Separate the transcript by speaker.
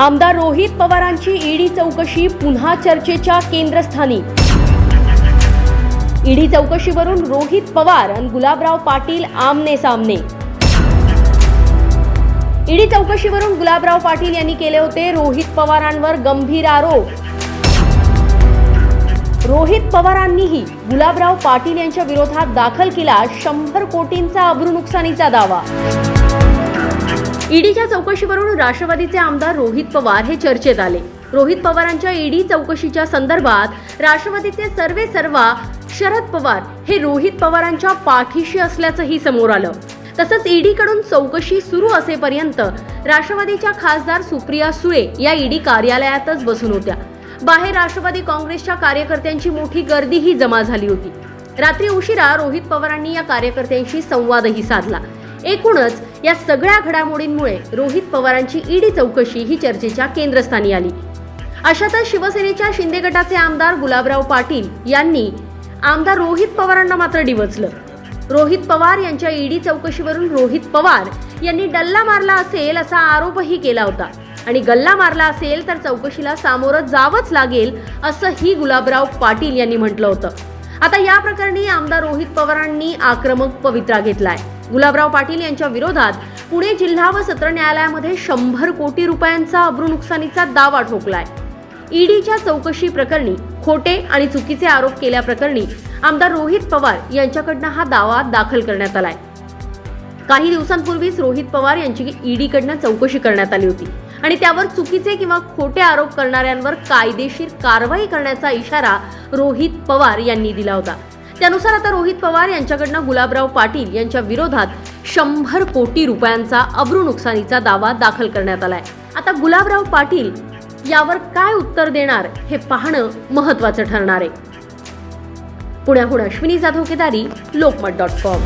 Speaker 1: आमदार रोहित पवारांची ईडी चौकशी पुन्हा चर्चेच्या केंद्रस्थानी. ईडी चौकशीवरून रोहित पवार आणि गुलाबराव पाटील आमने सामने. ईडी चौकशीवरून गुलाबराव पाटील यांनी केले होते रोहित पवारांवर गंभीर आरोप. रोहित पवारांनीही गुलाबराव पाटील यांच्या विरोधात दाखल केला शंभर कोटींचा अब्रू नुकसानीचा दावा. ईडीच्या चौकशीवरून राष्ट्रवादीचे आमदार रोहित पवार हे चर्चेत आले. रोहित पवारांच्या ईडी चौकशीच्या संदर्भात राष्ट्रवादीचे सर्वे सर्वा शरद पवार हे रोहित पवारांच्या पाठीशी असल्याचंही समोर आलं. तसंच ईडीकडून चौकशी सुरू असेपर्यंत राष्ट्रवादीच्या खासदार सुप्रिया सुळे या ईडी कार्यालयातच बसून होत्या. बाहेर राष्ट्रवादी काँग्रेसच्या कार्यकर्त्यांची मोठी गर्दीही जमा झाली होती. रात्री उशिरा रोहित पवारांनी या कार्यकर्त्यांशी संवादही साधला. एकूणच या सगळ्या घडामोडींमुळे रोहित पवारांची ईडी चौकशी ही चर्चेच्या केंद्रस्थानी आली. अशातच शिवसेनेच्या शिंदे गटाचे आमदार गुलाबराव पाटील यांनी आमदार रोहित पवारांना मात्र डिवचलं. रोहित पवार यांच्या ईडी चौकशीवरून रोहित पवार यांनी डल्ला मारला असेल असा आरोपही केला होता. आणि गल्ला मारला असेल तर चौकशीला सामोरं जावंच लागेल असंही गुलाबराव पाटील यांनी म्हटलं होतं. आता या प्रकरणी आमदार रोहित पवारांनी आक्रमक पवित्रा घेतलाय. गुलाबराव पाटील यांच्या विरोधात पुणे जिल्हा व सत्र न्यायालयामध्ये शंभर कोटी रुपयांचा अब्रू नुकसानीचा दावा ठोकलाय. ईडीच्या चौकशी प्रकरणी खोटे आणि चुकीचे आरोप केल्याप्रकरणी आमदार रोहित पवार यांच्याकडनं हा दावा दाखल करण्यात आलाय. काही दिवसांपूर्वीच रोहित पवार यांची ईडीकडनं चौकशी करण्यात आली होती आणि त्यावर चुकीचे किंवा खोटे आरोप करणाऱ्यांवर कायदेशीर कारवाई करण्याचा इशारा रोहित पवार यांनी दिला होता. त्यानुसार आता रोहित पवार यांच्याकडनं गुलाबराव पाटील यांच्या विरोधात शंभर कोटी रुपयांचा अब्रू नुकसानीचा दावा दाखल करण्यात आलाय. आता गुलाबराव पाटील यावर काय उत्तर देणार हे पाहणं महत्वाचं ठरणार आहे. पुण्याहून अश्विनी जाधव केदारी लोकमत डॉट कॉम.